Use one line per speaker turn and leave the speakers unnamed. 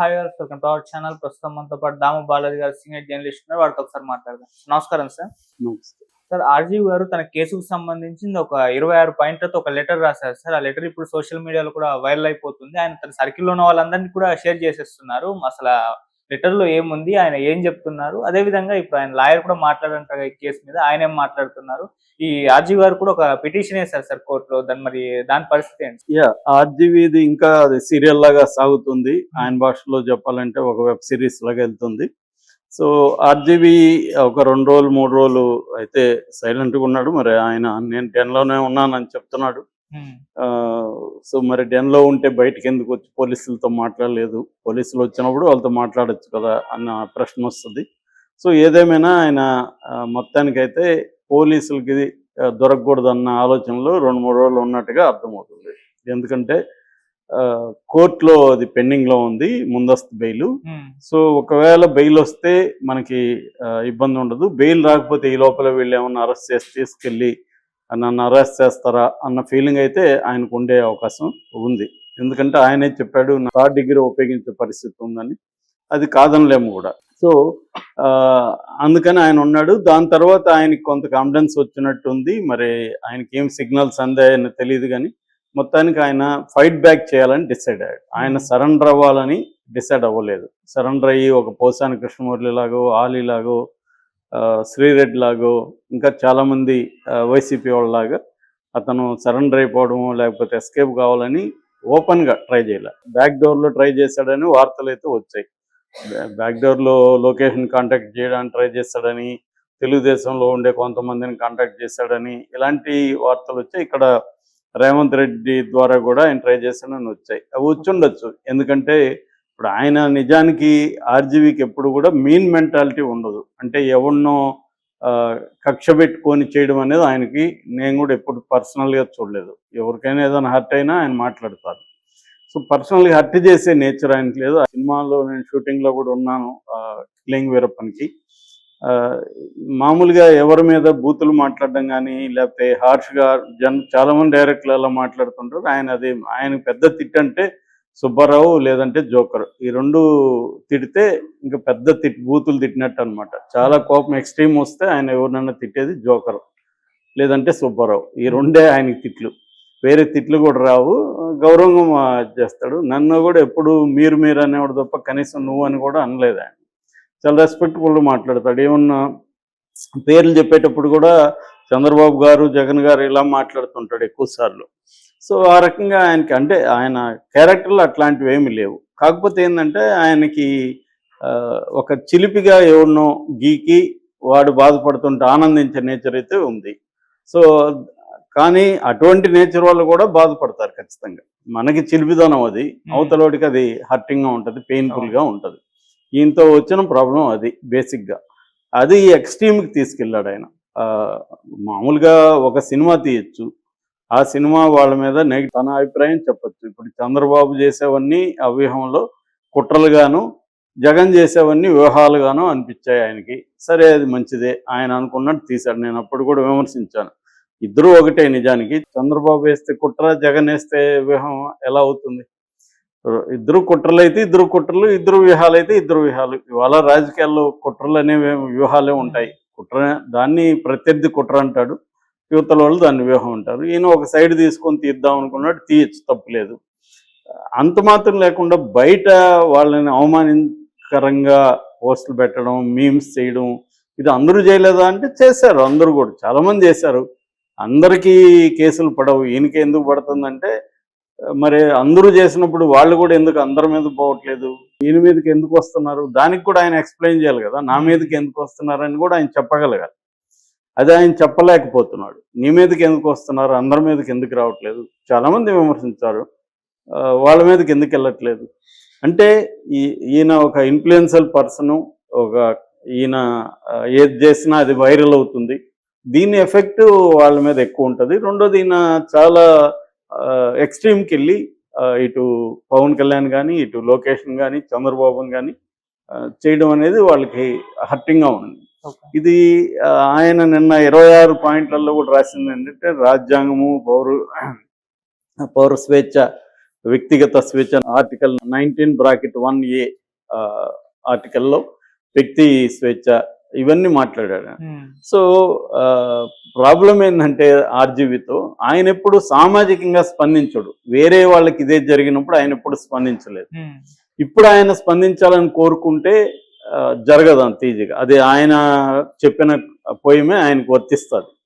Hi గారు welcome to our channel. ప్రస్తుతం మనతో పాటు దాము బాలాజీ గారు సీనియర్ జర్నలిస్ట్ ఉన్నారు. వాడితో ఒకసారి మాట్లాడదాం. నమస్కారం సార్. సార్ ఆర్జీవ్ గారు తన కేసుకు సంబంధించి ఒక ఇరవై ఆరు పాయింట్లతో ఒక లెటర్ రాశారు సార్. ఆ లెటర్ ఇప్పుడు సోషల్ మీడియాలో కూడా వైరల్ అయిపోతుంది. ఆయన తన సర్కిల్లో ఉన్న వాళ్ళందరినీ కూడా షేర్ చేసేస్తున్నారు. అసలు లెటర్లో ఏముంది? ఆయన ఏం చెప్తున్నారు? అదే విధంగా ఇప్పుడు ఆయన లాయర్ కూడా మాట్లాడంటారు ఈ కేసు మీద ఆయన ఏం మాట్లాడుతున్నారు? ఈ ఆర్జీవ్ గారు కూడా ఒక పిటిషన్ వేశారు సార్ కోర్టులో. దాని మరి దాని పరిస్థితి ఏంటి?
యా ఆర్జీవీది ఇంకా అది సీరియల్ లాగా సాగుతుంది. ఆయన భాషలో చెప్పాలంటే ఒక వెబ్ సిరీస్ లాగా వెళ్తుంది. సో ఆర్జీవీ ఒక రెండు రోజులు మూడు రోజులు అయితే సైలెంట్గా ఉన్నాడు. మరి ఆయన నేను డెన్లోనే ఉన్నానని చెప్తున్నాడు. సో మరి డెన్లో ఉంటే బయటికి ఎందుకు వచ్చి పోలీసులతో మాట్లాడలేదు? పోలీసులు వచ్చినప్పుడు వాళ్ళతో మాట్లాడొచ్చు కదా అన్న ప్రశ్న వస్తుంది. సో ఏదేమైనా ఆయన మొత్తానికైతే పోలీసులకి దొరకకూడదన్న ఆలోచనలో రెండు మూడు రోజులు ఉన్నట్టుగా అర్థమవుతుంది. ఎందుకంటే కోర్టులో అది పెండింగ్లో ఉంది ముందస్తు బెయిల్. సో ఒకవేళ బెయిల్ వస్తే మనకి ఇబ్బంది ఉండదు. బెయిల్ రాకపోతే ఈ లోపల వీళ్ళు ఏమన్నా అరెస్ట్ చేసి తీసుకెళ్ళి నన్ను అరెస్ట్ చేస్తారా అన్న ఫీలింగ్ అయితే ఆయనకు ఉండే అవకాశం ఉంది. ఎందుకంటే ఆయనే చెప్పాడు నా థర్డ్ డిగ్రీ ఉపయోగించే పరిస్థితి ఉందని. అది కాదనలేము కూడా. సో ఆ, అందుకని ఆయన ఉన్నాడు. దాని తర్వాత ఆయనకి కొంత కాన్ఫిడెన్స్ వచ్చినట్టు ఉంది. మరి ఆయనకి ఏం సిగ్నల్స్ అందాయని తెలియదు కానీ మొత్తానికి ఆయన ఫైట్ బ్యాక్ చేయాలని డిసైడ్ అయ్యాడు. ఆయన సరెండర్ అవ్వాలని డిసైడ్ అవ్వలేదు. సరెండర్ అయ్యి ఒక పోసాని కృష్ణమురళి లాగో ఆలీ లాగో ఆ, శ్రీరెడ్డి లాగో ఇంకా చాలామంది వైసీపీ వాళ్ళలాగా అతను సరెండర్ అయిపోవడము లేకపోతే ఎస్కేప్ కావాలని ఓపెన్గా ట్రై చేయలే. బ్యాక్ డోర్లో ట్రై చేశాడని వార్తలు అయితే వచ్చాయి. బ్యాక్ డోర్లో లొకేషన్ కాంటాక్ట్ చేయడానికి ట్రై చేస్తాడని తెలుగుదేశంలో ఉండే కొంతమందిని కాంటాక్ట్ చేశాడని ఇలాంటి వార్తలు వచ్చాయి. ఇక్కడ రేవంత్ రెడ్డి ద్వారా కూడా ఆయన ట్రై చేశాడని వచ్చాయి. అవి వచ్చి ఎందుకంటే ఇప్పుడు ఆయన నిజానికి ఆర్జీవీకి ఎప్పుడు కూడా మీన్ మెంటాలిటీ ఉండదు. అంటే ఎవరినో ఆ, కక్ష పెట్టుకొని చేయడం అనేది ఆయనకి నేను కూడా ఎప్పుడు పర్సనల్గా చూడలేదు. ఎవరికైనా ఏదైనా హర్ట్ అయినా ఆయన మాట్లాడతారు. సో పర్సనల్గా హర్ట్ చేసే నేచర్ ఆయనకి లేదు. ఆ సినిమాలో నేను షూటింగ్లో కూడా ఉన్నాను కిలింగ్ వీరప్పనికి. ఆ, మామూలుగా ఎవరి మీద బూతులు మాట్లాడడం కానీ లేకపోతే హార్ష్గా జన్ చాలామంది డైరెక్టర్లు అలా మాట్లాడుతుంటారు. ఆయన అది ఆయన పెద్ద తిట్టు అంటే సుబ్బారావు లేదంటే జోకర్. ఈ రెండు తిడితే ఇంకా పెద్ద తిట్ బూతులు తిట్టినట్టు అనమాట చాలా కోపం ఎక్స్ట్రీమ్ వస్తే ఆయన ఎవరినైనా తిట్టేది జోకర్. లేదంటే సుబ్బారావు. ఈ రెండే ఆయనకి తిట్లు. వేరే తిట్లు కూడా రావు. గౌరవంగా చేస్తాడు. నన్ను కూడా ఎప్పుడు మీరు మీరు అనేవాడు తప్ప కనీసం నువ్వు అని కూడా అనలేదు ఆయన. చాలా రెస్పెక్ట్ఫుల్గా మాట్లాడతాడు. ఏమన్నా పేర్లు చెప్పేటప్పుడు కూడా చంద్రబాబు గారు జగన్ గారు ఇలా మాట్లాడుతుంటాడు ఎక్కువ సార్లు సో ఆ రకంగా ఆయనకి అంటే ఆయన క్యారెక్టర్లు అట్లాంటివి ఏమీ లేవు. కాకపోతే ఏంటంటే ఆయనకి ఒక చిలిపిగా ఎవరినో గీకి వాడు బాధపడుతుంటే ఆనందించే నేచర్ అయితే ఉంది. సో కానీ అటువంటి నేచర్ వాళ్ళు కూడా బాధపడతారు ఖచ్చితంగా. మనకి చిలిపిదనం అది. అవతలోడికి అది హర్టింగ్గా ఉంటుంది పెయిన్ఫుల్గా ఉంటుంది. ఈయనతో వచ్చిన ప్రాబ్లం అది బేసిక్గా. అది ఎక్స్ట్రీమ్కి తీసుకెళ్ళాడు ఆయన. మామూలుగా ఒక సినిమా తీయచ్చు. ఆ సినిమా వాళ్ళ మీద నెగిటివ్ తన అభిప్రాయం చెప్పచ్చు. ఇప్పుడు చంద్రబాబు చేసేవన్నీ అవ్యూహంలో కుట్రలుగాను జగన్ చేసేవన్నీ వ్యూహాలుగాను అనిపించాయి ఆయనకి. సరే అది మంచిదే. ఆయన అనుకున్నట్టు తీశాడు. నేను అప్పుడు కూడా విమర్శించాను. ఇద్దరు ఒకటే నిజానికి. చంద్రబాబు వేస్తే కుట్ర జగన్ వేస్తే వ్యూహం ఎలా అవుతుంది? ఇద్దరు కుట్రలు అయితే ఇద్దరు కుట్రలు ఇద్దరు వ్యూహాలు అయితే ఇద్దరు వ్యూహాలు. ఇవాళ రాజకీయాల్లో కుట్రలు అనేవి వ్యూహాలే ఉంటాయి. కుట్ర దాన్ని ప్రత్యర్థి కుట్ర అంటాడు. యువతల వాళ్ళు దాన్ని వ్యూహం ఉంటారు ఈయన ఒక సైడ్ తీసుకొని తీద్దాం అనుకున్నాడు తీయచ్చు తప్పులేదు. అంత మాత్రం లేకుండా బయట వాళ్ళని అవమానకరంగా పోస్టులు పెట్టడం మీమ్స్ చేయడం ఇది అందరూ చేయలేదా అంటే చేశారు అందరూ కూడా. చాలామంది చేశారు. అందరికీ కేసులు పడవు. ఈయనకి ఎందుకు పడుతుందంటే మరి అందరూ చేసినప్పుడు వాళ్ళు కూడా ఎందుకు అందరి మీద పోవట్లేదు? ఈయన మీదకి ఎందుకు వస్తున్నారు? దానికి కూడా ఆయన ఎక్స్ప్లెయిన్ చేయాలి కదా. నా మీదకి ఎందుకు వస్తున్నారని కూడా ఆయన చెప్పగలగాలి. అది ఆయన చెప్పలేకపోతున్నాడు. నీ మీదకి ఎందుకు వస్తున్నారు? అందరి మీదకి ఎందుకు రావట్లేదు? చాలామంది విమర్శించారు. వాళ్ళ మీదకి ఎందుకు వెళ్ళట్లేదు? అంటే ఈ ఈయన ఒక ఇన్ఫ్లుయెన్షియల్ పర్సన్ ఒక ఈయన ఏది చేసినా అది వైరల్ అవుతుంది. దీని ఎఫెక్ట్ వాళ్ళ మీద ఎక్కువ ఉంటుంది. రెండోది ఈయన చాలా ఎక్స్ట్రీమ్కి వెళ్ళి ఇటు పవన్ కళ్యాణ్ కానీ ఇటు లొకేషన్ కానీ చంద్రబాబుని కానీ చేయడం అనేది వాళ్ళకి హర్టింగ్గా ఉంది. ఇది ఆయన నిన్న ఇరవై ఆరు పాయింట్లలో కూడా రాసింది ఏంటంటే రాజ్యాంగము పౌరు పౌర స్వేచ్ఛ వ్యక్తిగత స్వేచ్ఛ article nineteen bracket one a ఆర్టికల్లో వ్యక్తి స్వేచ్ఛ ఇవన్నీ మాట్లాడాడు. సో ప్రాబ్లం ఏంటంటే ఆర్జీవితో ఆయన ఎప్పుడు సామాజికంగా స్పందించడు. వేరే వాళ్ళకి ఇదే జరిగినప్పుడు ఆయన ఎప్పుడు స్పందించలేదు. ఇప్పుడు ఆయన స్పందించాలని కోరుకుంటే జరగదు అంత ఈజీగా అది ఆయన చెప్పిన పోయమే ఆయనకు వర్తిస్తుంది.